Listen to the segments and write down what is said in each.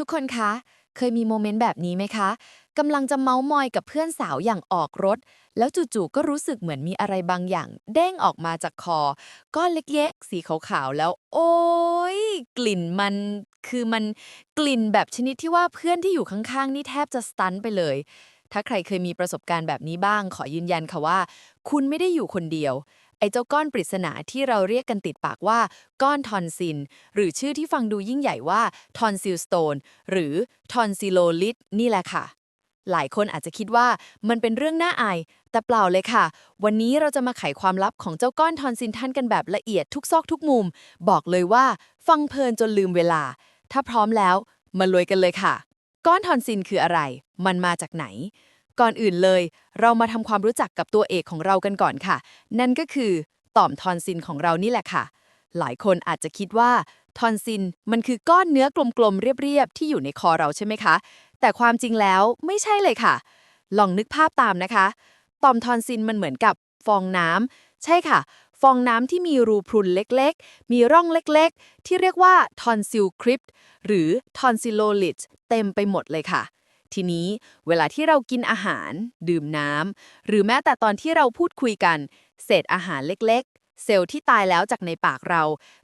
ทุกคนคะ เคยมีโมเมนต์แบบนี้ไหมคะ กำลังจะเมาส์มอยกับเพื่อนสาวอย่างออกรถ แล้วจู่ๆก็รู้สึกเหมือนมีอะไรบางอย่าง เด้งออกมาจากคอ ก้อนเล็กๆ สีขาวๆ แล้ว โอ๊ยกลิ่นมันคือมันกลิ่นแบบชนิดที่ว่าเพื่อนที่อยู่ข้างๆ นี่แทบจะสตันไปเลย ถ้าใครเคยมีประสบการณ์แบบนี้บ้าง ขอยืนยันค่ะว่า คุณไม่ได้อยู่คนเดียว ไอ้เจ้าก้อนปริศนาที่เราเรียกกันติดปากว่า ก้อนทอนซิน หรือชื่อที่ฟังดูยิ่งใหญ่ว่าทอนซิลสโตนหรือทอนซิโลลิตนี่แหละค่ะ หลายคนอาจจะคิดว่ามันเป็นเรื่องน่าอาย แต่เปล่าเลยค่ะ วันนี้เราจะมาไขความลับของเจ้าก้อนทอนซินท่านกันแบบละเอียดทุกซอกทุกมุม บอกเลยว่า ฟังเพลินจนลืมเวลา ถ้าพร้อมแล้วมาลุยกันเลยค่ะ ก้อนทอนซินคืออะไร มันมาจากไหน ก่อนอื่นเลย เรามาทำความรู้จักกับตัวเอกของเรากันก่อนค่ะ นั่นก็คือต่อมทอนซินของเรานี่แหละค่ะ หลายคนอาจจะคิดว่าทอนซินมันคือก้อนเนื้อกลมๆ เรียบๆ ที่อยู่ในคอเราใช่ไหมคะ แต่ความจริงแล้วไม่ใช่เลยค่ะ ลองนึกภาพตามนะคะ ต่อมทอนซินมันเหมือนกับฟองน้ำใช่ค่ะ ฟองน้ำที่มีรูพรุนเล็กๆ มีร่องเล็กๆ ที่เรียกว่าทอนซิลคริปต์หรือทอนซิโลลิตเต็มไปหมดเลยค่ะ ทีนี้เวลาที่เรากินอาหาร ดื่มน้ำ หรือแม้แต่ตอนที่เราพูดคุยกัน เศษอาหารเล็กๆ เซลล์ที่ตายแล้วจากในปากเรา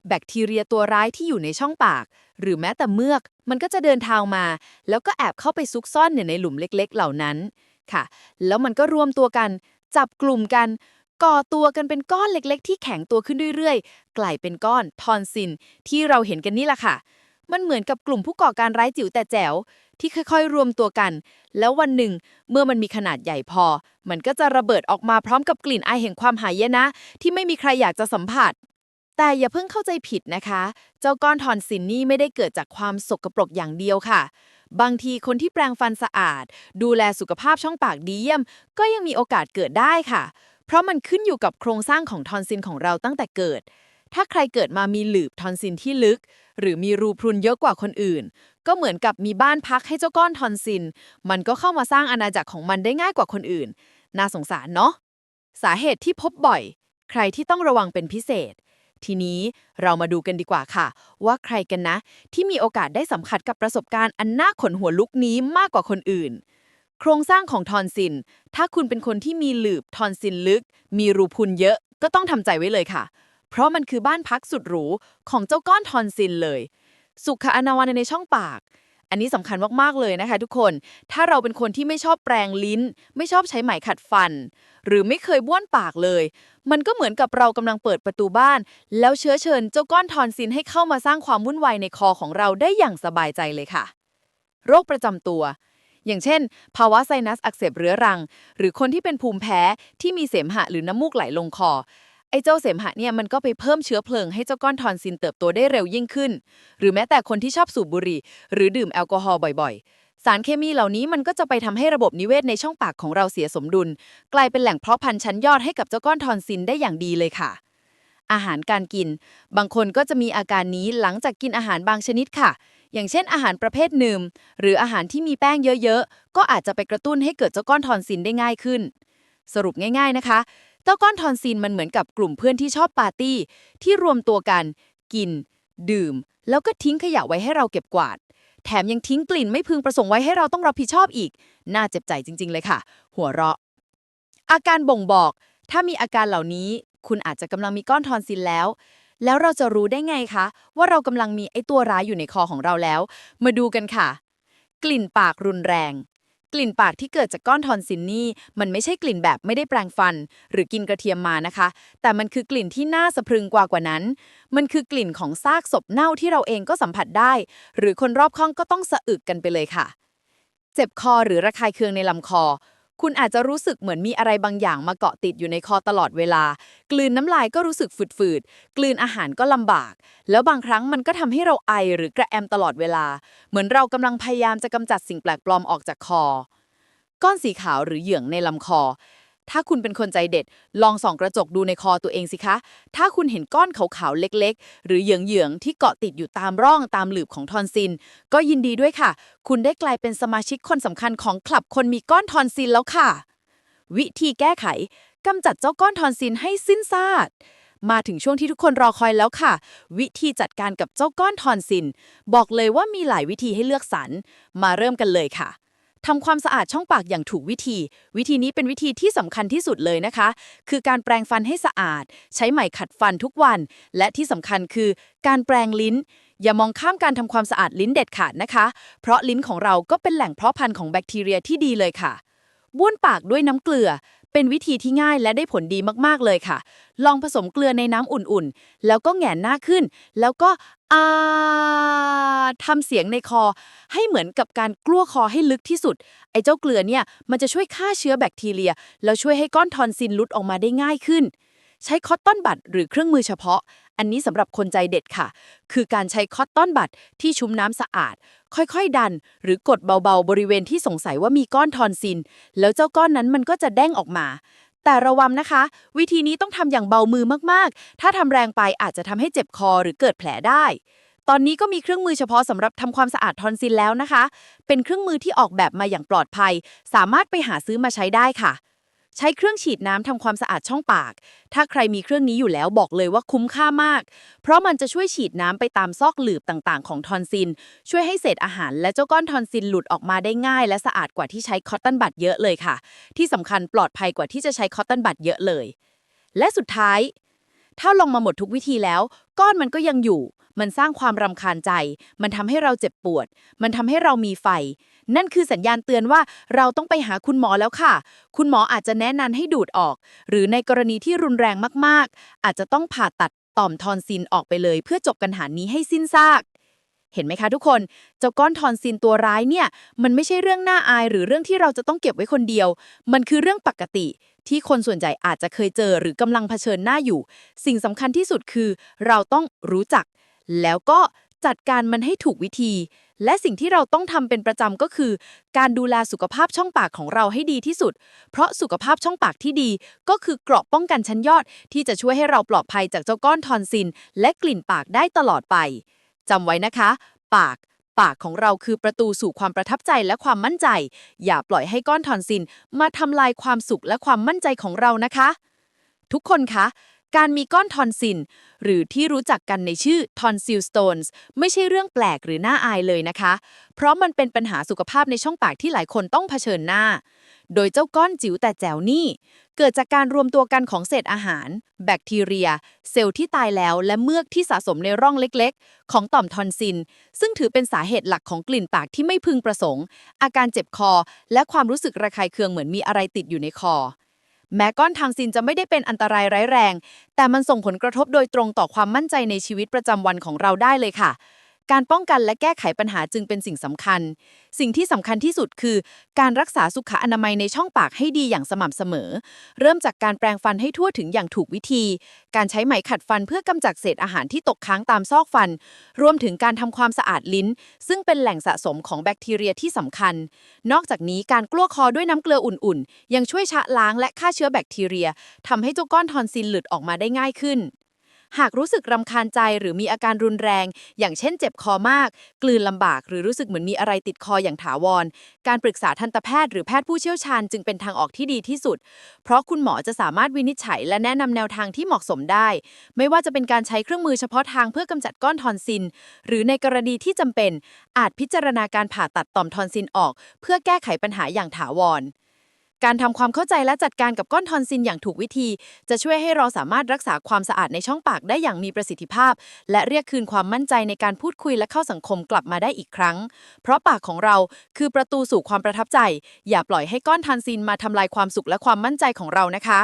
แบคทีเรียตัวร้ายที่อยู่ในช่องปาก หรือแม้แต่เมือก มันก็จะเดินทางมา แล้วก็แอบเข้าไปซุกซ่อนอยู่ในหลุมเล็กๆ เหล่านั้นค่ะ แล้วมันก็รวมตัวกัน จับกลุ่มกันก่อตัวกันเป็นก้อนเล็ก ๆ ที่แข็งตัวขึ้นเรื่อยๆ กลายเป็นก้อนทอนซินที่เราเห็นกันนี่แหละค่ะ มันเหมือนกับกลุ่มผู้ก่อการร้ายจิ๋วแต่แจ๋ว ที่ค่อยๆ รวมตัวกัน แล้ววันหนึ่ง เมื่อมันมีขนาดใหญ่พอ มันก็จะระเบิดออกมาพร้อมกับกลิ่นอายแห่งความหายนะ ที่ไม่มีใครอยากจะสัมผัส แต่อย่าเพิ่งเข้าใจผิดนะคะ เจ้าก้อนทอนซินนี่ไม่ได้เกิดจากความสกปรกอย่างเดียวค่ะ บางทีคนที่แปรงฟันสะอาด ดูแลสุขภาพช่องปากดีเยี่ยม ก็ยังมีโอกาสเกิดได้ค่ะ เพราะมันขึ้นอยู่กับโครงสร้างของทอนซินของเราตั้งแต่เกิดถ้าใครเกิดมามีหลืบทอนซินที่ลึก หรือมีรูพรุนเยอะกว่าคนอื่น ก็เหมือนกับมีบ้านพักให้เจ้าก้อนทอนซิน มันก็เข้ามาสร้างอาณาจักรของมันได้ง่ายกว่าคนอื่น น่าสงสารเนาะสาเหตุที่พบบ่อย ใครที่ต้องระวังเป็นพิเศษ ทีนี้เรามาดูกันดีกว่าค่ะ ว่าใครกันนะ ที่มีโอกาสได้สัมผัสกับประสบการณ์อันน่าขนหัวลุกนี้มากกว่าคนอื่นโครงสร้างของทอนซิน ถ้าคุณเป็นคนที่มีหลืบทอนซินลึก มีรูพุนเยอะ ก็ต้องทำใจไว้เลยค่ะ เพราะมันคือบ้านพักสุดหรูของเจ้าก้อนทอนซินเลย สุขอนาวันในช่องปาก อันนี้สำคัญมาก ๆ เลยนะคะทุกคน ถ้าเราเป็นคนที่ไม่ชอบแปรงลิ้น ไม่ชอบใช้ไหมขัดฟัน หรือไม่เคยบ้วนปากเลย มันก็เหมือนกับเรากำลังเปิดประตูบ้าน แล้วเชื้อเชิญเจ้าก้อนทอนซินให้เข้ามาสร้างความวุ่นวายในคอของเราได้อย่างสบายใจเลยค่ะ โรคประจำตัวอย่างเช่น ภาวะไซนัสอักเสบเรื้อรัง หรือคนที่เป็นภูมิแพ้ที่มีเสมหะหรือน้ำมูกไหลลงคอ ไอ้เจ้าเสมหะเนี่ยมันก็ไปเพิ่มเชื้อเพลิงให้เจ้าก้อนทอนซินเติบโตได้เร็วยิ่งขึ้น หรือแม้แต่คนที่ชอบสูบบุหรี่ หรือดื่มแอลกอฮอล์บ่อยๆ สารเคมีเหล่านี้มันก็จะไปทำให้ระบบนิเวศในช่องปากของเราเสียสมดุล กลายเป็นแหล่งเพาะพันธุ์ชั้นยอดให้กับเจ้าก้อนทอนซินได้อย่างดีเลยค่ะ อาหารการกิน บางคนก็จะมีอาการนี้หลังจากกินอาหารบางชนิดค่ะ อย่างเช่น อาหารประเภทหนึ่งหรืออาหารที่มีแป้งเยอะๆก็อาจจะไปกระตุ้นให้เกิดเจ้าก้อนทอนซินได้ง่ายขึ้น สรุปง่าย ๆนะคะ เจ้าก้อนทอนซินมันเหมือนกับกลุ่มเพื่อนที่ชอบปาร์ตี้ ที่รวมตัวกัน กิน ดื่ม แล้วก็ทิ้งขยะไว้ให้เราเก็บกวาด แถมยังทิ้งกลิ่นไม่พึงประสงค์ไว้ให้เราต้องรับผิดชอบอีก น่าเจ็บใจจริง ๆ เลยค่ะ หัวเราะ อาการบ่งบอก ถ้ามีอาการเหล่านี้ คุณอาจจะกำลังมีก้อนทอนซินแล้ว แล้วเราจะรู้ได้ไงคะ ว่าเรากำลังมีไอ้ตัวร้ายอยู่ในคอของเราแล้ว มาดูกันค่ะ กลิ่นปากรุนแรง ลิ่นปากที่เกิดจากก้อนทอนซินนี่ มันไม่ใช่กลิ่นแบบไม่ได้แปรงฟัน หรือกินกระเทียมมานะคะ แต่มันคือกลิ่นที่น่าสะพรึงกว่ากว่านั้น มันคือกลิ่นของซากศพเน่าที่เราเองก็สัมผัสได้ หรือคนรอบข้างก็ต้องสะอึกกันไปเลยค่ะ เจ็บคอหรือระคายเคืองในลำคอ คุณอาจจะรู้สึกเหมือนมีอะไรบางอย่างมาเกาะติดอยู่ในคอตลอดเวลา กลืนน้ำลายก็รู้สึกฝืดๆ กลืนอาหารก็ลำบาก แล้วบางครั้งมันก็ทำให้เราไอหรือกระแอมตลอดเวลา เหมือนเรากำลังพยายามจะกำจัดสิ่งแปลกปลอมออกจากคอ ก้อนสีขาวหรือเหยื่องในลำคอ ถ้าคุณเป็นคนใจเด็ด ลองส่องกระจกดูในคอตัวเองสิคะ ถ้าคุณเห็นก้อนขาวๆเล็กๆ หรือเหยืองๆที่เกาะติดอยู่ตามร่องตามหลืบของทอนซิน ก็ยินดีด้วยค่ะ คุณได้กลายเป็นสมาชิกคนสำคัญของคลับคนมีก้อนทอนซินแล้วค่ะ วิธีแก้ไขกำจัดเจ้าก้อนทอนซินให้สิ้นซากมาถึงช่วงที่ทุกคนรอคอยแล้วค่ะ วิธีจัดการกับเจ้าก้อนทอนซิน บอกเลยว่ามีหลายวิธีให้เลือกสรรมาเริ่มกันเลยค่ะ ทำความสะอาดช่องปากอย่างถูกวิธี วิธีนี้เป็นวิธีที่สำคัญที่สุดเลยนะคะ คือการแปรงฟันให้สะอาด ใช้ไหมขัดฟันทุกวัน และที่สำคัญคือการแปรงลิ้น อย่ามองข้ามการทำความสะอาดลิ้นเด็ดขาดนะคะ เพราะลิ้นของเราก็เป็นแหล่งเพาะพันธุ์ของแบคทีเรียที่ดีเลยค่ะบ้วนปากด้วยน้ำเกลือ เป็นวิธีที่ง่ายและได้ผลดีมากๆเลยค่ะ ลองผสมเกลือในน้ำอุ่นๆ แล้วก็แหงนหน้าขึ้น แล้วก็อาทำเสียงในคอ ให้เหมือนกับการกลั้วคอให้ลึกที่สุด ไอ้เจ้าเกลือเนี่ย มันจะช่วยฆ่าเชื้อแบคทีเรีย แล้วช่วยให้ก้อนทอนซินลุดออกมาได้ง่ายขึ้น ใช้คอตตอนบัดหรือเครื่องมือเฉพาะ อันนี้สำหรับคนใจเด็ดค่ะ คือการใช้คอตตอนบัดที่ชุบน้ำสะอาด ค่อยๆ ดัน หรือกดเบาๆ บริเวณที่สงสัยว่ามีก้อนทอนซิน แล้วเจ้าก้อนนั้นมันก็จะแด้งออกมา แต่ระวังนะคะ วิธีนี้ต้องทำอย่างเบามือมากๆ ถ้าทำแรงไปอาจจะทำให้เจ็บคอหรือเกิดแผลได้ ตอนนี้ก็มีเครื่องมือเฉพาะสำหรับทำความสะอาดทอนซินแล้วนะคะ เป็นเครื่องมือที่ออกแบบมาอย่างปลอดภัย สามารถไปหาซื้อมาใช้ได้ค่ะ ใช้เครื่องฉีดน้ำทำความสะอาดช่องปาก ถ้าใครมีเครื่องนี้อยู่แล้วบอกเลยว่าคุ้มค่ามาก เพราะมันจะช่วยฉีดน้ำไปตามซอกหลืบต่างๆ ของทอนซิน ช่วยให้เศษอาหารและเจ้าก้อนทอนซินหลุดออกมาได้ง่าย และสะอาดกว่าที่ใช้คอตตอนบัดเยอะเลยค่ะ ที่สำคัญปลอดภัยกว่าที่จะใช้คอตตอนบัดเยอะเลย และสุดท้าย ถ้าลองมาหมดทุกวิธีแล้ว ก้อนมันก็ยังอยู่ มันสร้างความรำคาญใจ มันทำให้เราเจ็บปวด มันทำให้เรามีไฟ นั่นคือสัญญาณเตือนว่าเราต้องไปหาคุณหมอแล้วค่ะ คุณหมออาจจะแนะนำให้ดูดออก หรือในกรณีที่รุนแรงมากๆ อาจจะต้องผ่าตัดต่อมทอนซินออกไปเลย เพื่อจบปัญหานี้ให้สิ้นซาก เห็นไหมคะทุกคน เจ้าก้อนทอนซินตัวร้ายเนี่ย มันไม่ใช่เรื่องน่าอาย หรือเรื่องที่เราจะต้องเก็บไว้คนเดียว มันคือเรื่องปกติ ที่คนส่วนใหญ่อาจจะเคยเจอ หรือกำลังเผชิญหน้าอยู่ สิ่งสำคัญที่สุดคือ เราต้องรู้จัก แล้วก็ จัดการมันให้ถูกวิธี และสิ่งที่เราต้องทำเป็นประจำก็คือ การดูแลสุขภาพช่องปากของเราให้ดีที่สุด เพราะสุขภาพช่องปากที่ดีก็คือเกราะป้องกันชั้นยอด ที่จะช่วยให้เราปลอดภัยจากเจ้าก้อนทอนซิน และกลิ่นปากได้ตลอดไปจำไว้นะคะ ปากปากของเราคือประตูสู่ความประทับใจและความมั่นใจ อย่าปล่อยให้ก้อนทอนซิน มาทำลายความสุขและความมั่นใจของเรานะคะ ทุกคนคะ การมีก้อนทอนซิน หรือที่รู้จักกันในชื่อ tonsil stones ไม่ใช่เรื่องแปลกหรือน่าอายเลยนะคะ เพราะมันเป็นปัญหาสุขภาพในช่องปากที่หลายคนต้องเผชิญหน้า โดยเจ้าก้อนจิ๋วแต่แจ๋วนี่ เกิดจากการรวมตัวกันของเศษอาหาร แบคทีเรีย เซลล์ที่ตายแล้วและเมือกที่สะสมในร่องเล็กๆ ของต่อมทอนซิน ซึ่งถือเป็นสาเหตุหลักของกลิ่นปากที่ไม่พึงประสงค์ อาการเจ็บคอ และความรู้สึกระคายเคืองเหมือนมีอะไรติดอยู่ในคอ แม้ก้อนทางซินจะไม่ได้เป็นอันตรายร้ายแรง แต่มันส่งผลกระทบโดยตรงต่อความมั่นใจในชีวิตประจำวันของเราได้เลยค่ะ การป้องกันและแก้ไขปัญหาจึงเป็นสิ่งสำคัญ สิ่งที่สำคัญที่สุดคือ การรักษาสุขอนามัยในช่องปากให้ดีอย่างสม่ำเสมอ เริ่มจากการแปรงฟันให้ทั่วถึงอย่างถูกวิธี การใช้ไหมขัดฟันเพื่อกำจัดเศษอาหารที่ตกค้างตามซอกฟัน รวมถึงการทำความสะอาดลิ้น ซึ่งเป็นแหล่งสะสมของแบคทีเรียที่สำคัญ นอกจากนี้การกลั้วคอด้วยน้ำเกลืออุ่นๆ ยังช่วยชะล้างและฆ่าเชื้อแบคทีเรียทำให้เจ้าก้อนทอนซิลหลุดออกมาได้ง่ายขึ้น หากรู้สึกรำคาญใจหรือมีอาการรุนแรง อย่างเช่นเจ็บคอมาก กลืนลำบาก หรือรู้สึกเหมือนมีอะไรติดคออย่างถาวร การปรึกษาทันตแพทย์หรือแพทย์ผู้เชี่ยวชาญจึงเป็นทางออกที่ดีที่สุด เพราะคุณหมอจะสามารถวินิจฉัย และแนะนำแนวทางที่เหมาะสมได้ ไม่ว่าจะเป็นการใช้เครื่องมือเฉพาะทางเพื่อกำจัดก้อนทอนซิน หรือในกรณีที่จำเป็น อาจพิจารณาการผ่าตัดต่อมทอนซินออก เพื่อแก้ไขปัญหาอย่างถาวร การทำความเข้าใจและจัดการกับก้อนทอนซินอย่างถูกวิธี จะช่วยให้เราสามารถรักษาความสะอาดในช่องปากได้อย่างมีประสิทธิภาพ และเรียกคืนความมั่นใจในการพูดคุยและเข้าสังคมกลับมาได้อีกครั้ง เพราะปากของเราคือประตูสู่ความประทับใจ อย่าปล่อยให้ก้อนทอนซินมาทำลายความสุขและความมั่นใจของเรานะคะ